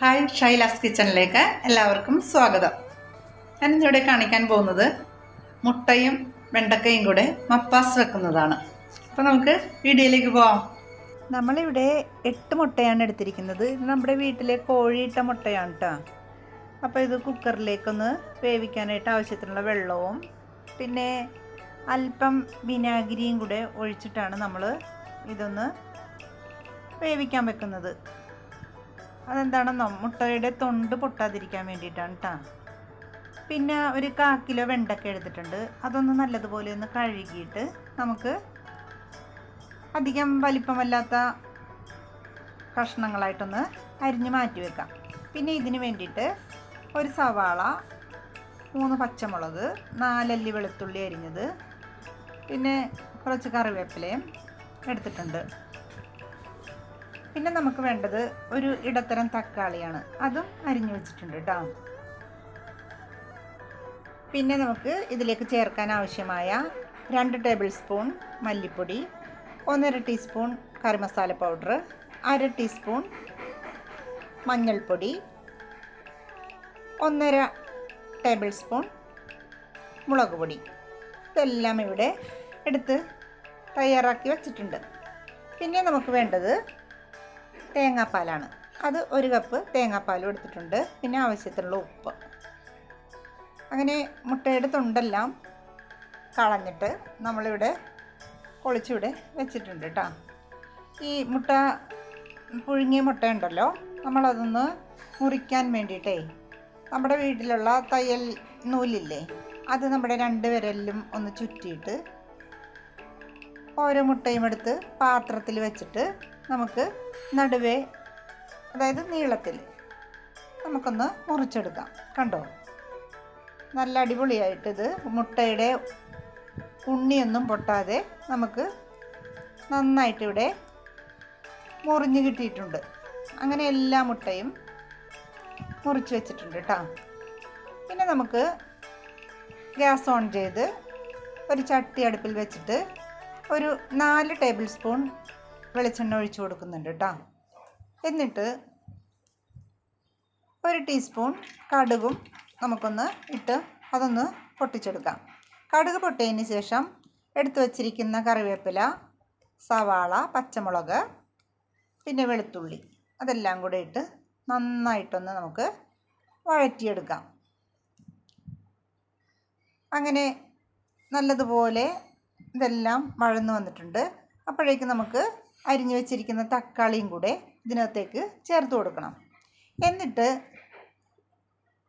Hi ഷൈലാസ് കിച്ചണിലേക്ക് എല്ലാവർക്കും സ്വാഗതം. ഞാനിന്നിവിടെ കാണിക്കാൻ പോകുന്നത് മുട്ടയും വെണ്ടക്കയും കൂടെ മപ്പാസ് വെക്കുന്നതാണ്. അപ്പോൾ നമുക്ക് വീഡിയോയിലേക്ക് പോവാം. നമ്മളിവിടെ എട്ട് മുട്ടയാണ് എടുത്തിരിക്കുന്നത്. നമ്മുടെ വീട്ടിലെ കോഴിയിട്ട മുട്ടയാണ് കേട്ടോ അപ്പോൾ ഇത് കുക്കറിലേക്കൊന്ന് വേവിക്കാനായിട്ട് ആവശ്യത്തിനുള്ള വെള്ളവും പിന്നെ അല്പം വിനാഗിരിയും കൂടെ ഒഴിച്ചിട്ടാണ് നമ്മൾ ഇതൊന്ന് വേവിക്കാൻ വെക്കുന്നത്. അതെന്താണെന്നോ മുട്ടയുടെ തൊണ്ട് പൊട്ടാതിരിക്കാൻ വേണ്ടിയിട്ടാണ് കേട്ടോ പിന്നെ ഒരു കാ കിലോ വെണ്ടക്ക എടുത്തിട്ടുണ്ട്. അതൊന്ന് നല്ലതുപോലെ ഒന്ന് കഴുകിയിട്ട് നമുക്ക് അധികം വലിപ്പമല്ലാത്ത കഷ്ണങ്ങളായിട്ടൊന്ന് അരിഞ്ഞ് മാറ്റി വെക്കാം. പിന്നെ ഇതിന് വേണ്ടിയിട്ട് ഒരു സവാള മൂന്ന് പച്ചമുളക് നാലല്ലി വെളുത്തുള്ളി അരിഞ്ഞത് പിന്നെ കുറച്ച് കറിവേപ്പിലയും എടുത്തിട്ടുണ്ട്. പിന്നെ നമുക്ക് വേണ്ടത് ഒരു ഇടത്തരം തക്കാളിയാണ്. അതും അരിഞ്ഞു വെച്ചിട്ടുണ്ട് കേട്ടോ. പിന്നെ നമുക്ക് ഇതിലേക്ക് ചേർക്കാൻ ആവശ്യമായ രണ്ട് ടേബിൾ സ്പൂൺ മല്ലിപ്പൊടി ഒന്നര ടീസ്പൂൺ കറി മസാല പൗഡർ അര ടീസ്പൂൺ മഞ്ഞൾപ്പൊടി ഒന്നര ടേബിൾ സ്പൂൺ മുളക് പൊടി. ഇതെല്ലാം ഇവിടെ എടുത്ത് തയ്യാറാക്കി വച്ചിട്ടുണ്ട്. പിന്നെ നമുക്ക് വേണ്ടത് തേങ്ങാപ്പാലാണ്. അത് ഒരു കപ്പ് തേങ്ങാപ്പാലും എടുത്തിട്ടുണ്ട്. പിന്നെ ആവശ്യത്തിനുള്ള ഉപ്പ്. അങ്ങനെ മുട്ടയുടെ തൊണ്ടെല്ലാം കളഞ്ഞിട്ട് നമ്മളിവിടെ പൊളിച്ചിവിടെ വെച്ചിട്ടുണ്ട് കേട്ടോ ഈ മുട്ട പുഴുങ്ങിയ മുട്ട ഉണ്ടല്ലോ നമ്മളതൊന്ന് മുറിക്കാൻ വേണ്ടിയിട്ടേ നമ്മുടെ വീട്ടിലുള്ള തയ്യൽ നൂലില്ലേ അത് നമ്മുടെ രണ്ട് വിരലിലും ഒന്ന് ചുറ്റിയിട്ട് ഓരോ മുട്ടയും എടുത്ത് പാത്രത്തിൽ വെച്ചിട്ട് നമുക്ക് നടുവേ അതായത് നീളത്തിൽ നമുക്കൊന്ന് മുറിച്ചെടുക്കാം. കണ്ടോ? നല്ല അടിപൊളിയായിട്ട് ഇത് മുട്ടയുടെ ഉണ്ണിയൊന്നും പൊട്ടാതെ നമുക്ക് നന്നായിട്ട് ഇവിടെ മുറിഞ്ഞ് കിട്ടിയിട്ടുണ്ട്. അങ്ങനെ എല്ലാ മുട്ടയും മുറിച്ച് വെച്ചിട്ടുണ്ട് കേട്ടോ പിന്നെ നമുക്ക് ഗ്യാസ് ഓൺ ചെയ്ത് ഒരു ചട്ടി അടുപ്പിൽ വെച്ചിട്ട് ഒരു നാല് ടേബിൾ സ്പൂൺ വെളിച്ചെണ്ണ ഒഴിച്ച് കൊടുക്കുന്നുണ്ട് കേട്ടോ എന്നിട്ട് ഒരു ടീസ്പൂൺ കടുകും നമുക്കൊന്ന് ഇട്ട് അതൊന്ന് പൊട്ടിച്ചെടുക്കാം. കടുക് പൊട്ടിയതിന് ശേഷം എടുത്തു വച്ചിരിക്കുന്ന കറിവേപ്പില സവാള പച്ചമുളക് പിന്നെ വെളുത്തുള്ളി അതെല്ലാം കൂടെ ഇട്ട് നന്നായിട്ടൊന്ന് നമുക്ക് വഴറ്റിയെടുക്കാം. അങ്ങനെ നല്ലതുപോലെ ഇതെല്ലാം വഴന്നു വന്നിട്ടുണ്ട്. അപ്പോഴേക്കും നമുക്ക് അരിഞ്ഞു വെച്ചിരിക്കുന്ന തക്കാളിയും കൂടെ ഇതിനകത്തേക്ക് ചേർത്ത് കൊടുക്കണം. എന്നിട്ട്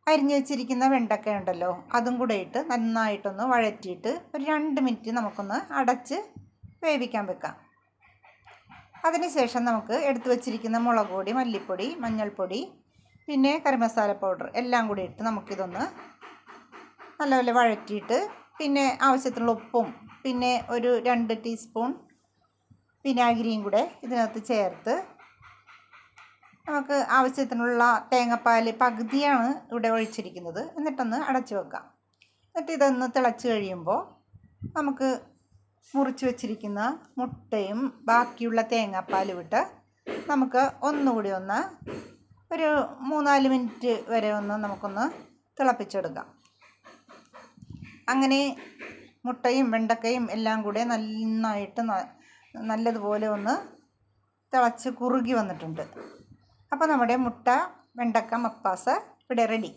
അരിഞ്ഞു വെച്ചിരിക്കുന്ന വെണ്ടക്ക ഉണ്ടല്ലോ അതും കൂടെ ഇട്ട് നന്നായിട്ടൊന്ന് വഴറ്റിയിട്ട് ഒരു രണ്ട് മിനിറ്റ് നമുക്കൊന്ന് അടച്ച് വേവിക്കാൻ വെക്കാം. അതിനുശേഷം നമുക്ക് എടുത്തു വച്ചിരിക്കുന്ന മുളക് പൊടി മല്ലിപ്പൊടി മഞ്ഞൾപ്പൊടി പിന്നെ കറിമസാല പൗഡർ എല്ലാം കൂടി ഇട്ട് നമുക്കിതൊന്ന് നല്ലപോലെ വഴറ്റിയിട്ട് പിന്നെ ആവശ്യത്തിനുള്ള ഉപ്പും പിന്നെ ഒരു രണ്ട് ടീസ്പൂൺ വിനാഗിരിയും കൂടെ ഇതിനകത്ത് ചേർത്ത് നമുക്ക് ആവശ്യത്തിനുള്ള തേങ്ങാപ്പാൽ പകുതിയാണ് ഇവിടെ ഒഴിച്ചിരിക്കുന്നത്. എന്നിട്ടൊന്ന് അടച്ചു വെക്കാം. എന്നിട്ട് ഇതൊന്ന് തിളച്ച് കഴിയുമ്പോൾ നമുക്ക് മുറിച്ച് വെച്ചിരിക്കുന്ന മുട്ടയും ബാക്കിയുള്ള തേങ്ങാപ്പാൽ വിട്ട് നമുക്ക് ഒന്നുകൂടി ഒന്ന് ഒരു മൂന്നാൽ മിനിറ്റ് വരെ ഒന്ന് നമുക്കൊന്ന് തിളപ്പിച്ചെടുക്കാം. അങ്ങനെ മുട്ടയും വെണ്ടക്കയും എല്ലാം കൂടെ നന്നായിട്ട് നല്ലതുപോലെ ഒന്ന് തിളച്ച് കുറുകി വന്നിട്ടുണ്ട്. അപ്പോൾ നമ്മുടെ മുട്ട വെണ്ടക്ക മപ്പാസ് ഇവിടെ റെഡി